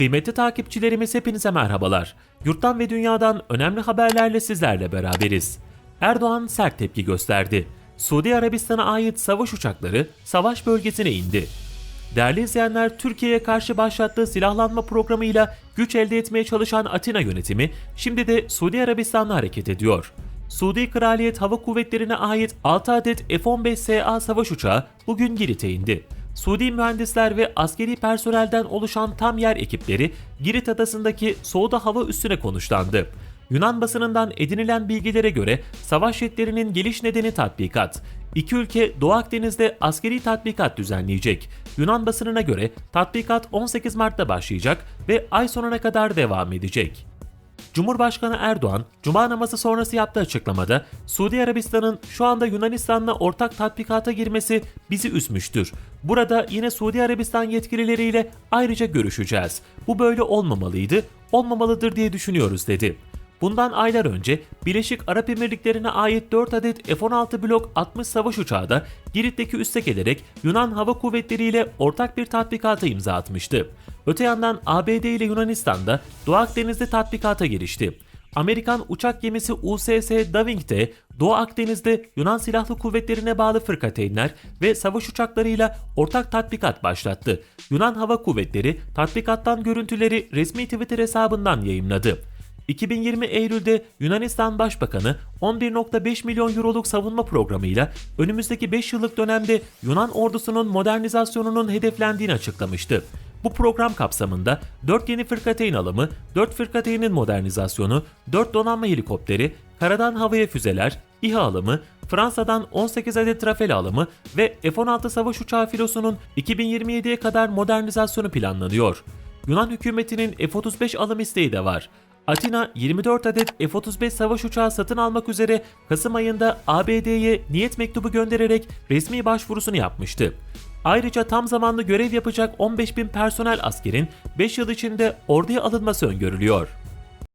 Kıymetli takipçilerimiz hepinize merhabalar. Yurttan ve dünyadan önemli haberlerle sizlerle beraberiz. Erdoğan sert tepki gösterdi. Suudi Arabistan'a ait savaş uçakları savaş bölgesine indi. Değerli izleyenler, Türkiye'ye karşı başlattığı silahlanma programıyla güç elde etmeye çalışan Atina yönetimi şimdi de Suudi Arabistan'la hareket ediyor. Suudi Kraliyet Hava Kuvvetleri'ne ait 6 adet F-15SA savaş uçağı bugün Girit'e indi. Suudi mühendisler ve askeri personelden oluşan tam yer ekipleri Girit adasındaki Soğuda hava üssüne konuşlandı. Yunan basınından edinilen bilgilere göre savaş jetlerinin geliş nedeni tatbikat. İki ülke Doğu Akdeniz'de askeri tatbikat düzenleyecek. Yunan basınına göre tatbikat 18 Mart'ta başlayacak ve ay sonuna kadar devam edecek. Cumhurbaşkanı Erdoğan, Cuma namazı sonrası yaptığı açıklamada, Suudi Arabistan'ın şu anda Yunanistan'la ortak tatbikata girmesi bizi üzmüştür. Burada yine Suudi Arabistan yetkilileriyle ayrıca görüşeceğiz. Bu böyle olmamalıydı, olmamalıdır diye düşünüyoruz dedi. Bundan aylar önce Birleşik Arap Emirlikleri'ne ait 4 adet F-16 Blok 60 savaş uçağı da Girit'teki üste gelerek Yunan Hava Kuvvetleri ile ortak bir tatbikata imza atmıştı. Öte yandan ABD ile Yunanistan da Doğu Akdeniz'de tatbikata girişti. Amerikan uçak gemisi USS Daving de Doğu Akdeniz'de Yunan Silahlı Kuvvetlerine bağlı fırkateynler ve savaş uçaklarıyla ortak tatbikat başlattı. Yunan Hava Kuvvetleri tatbikattan görüntüleri resmi Twitter hesabından yayımladı. 2020 Eylül'de Yunanistan Başbakanı 11.5 milyon euroluk savunma programıyla önümüzdeki 5 yıllık dönemde Yunan ordusunun modernizasyonunun hedeflendiğini açıklamıştı. Bu program kapsamında 4 yeni fırkateyn alımı, 4 fırkateynin modernizasyonu, 4 donanma helikopteri, karadan havaya füzeler, İHA alımı, Fransa'dan 18 adet Rafale alımı ve F-16 savaş uçağı filosunun 2027'ye kadar modernizasyonu planlanıyor. Yunan hükümetinin F-35 alım isteği de var. Atina 24 adet F-35 savaş uçağı satın almak üzere Kasım ayında ABD'ye niyet mektubu göndererek resmi başvurusunu yapmıştı. Ayrıca tam zamanlı görev yapacak 15 bin personel askerin 5 yıl içinde orduya alınması öngörülüyor.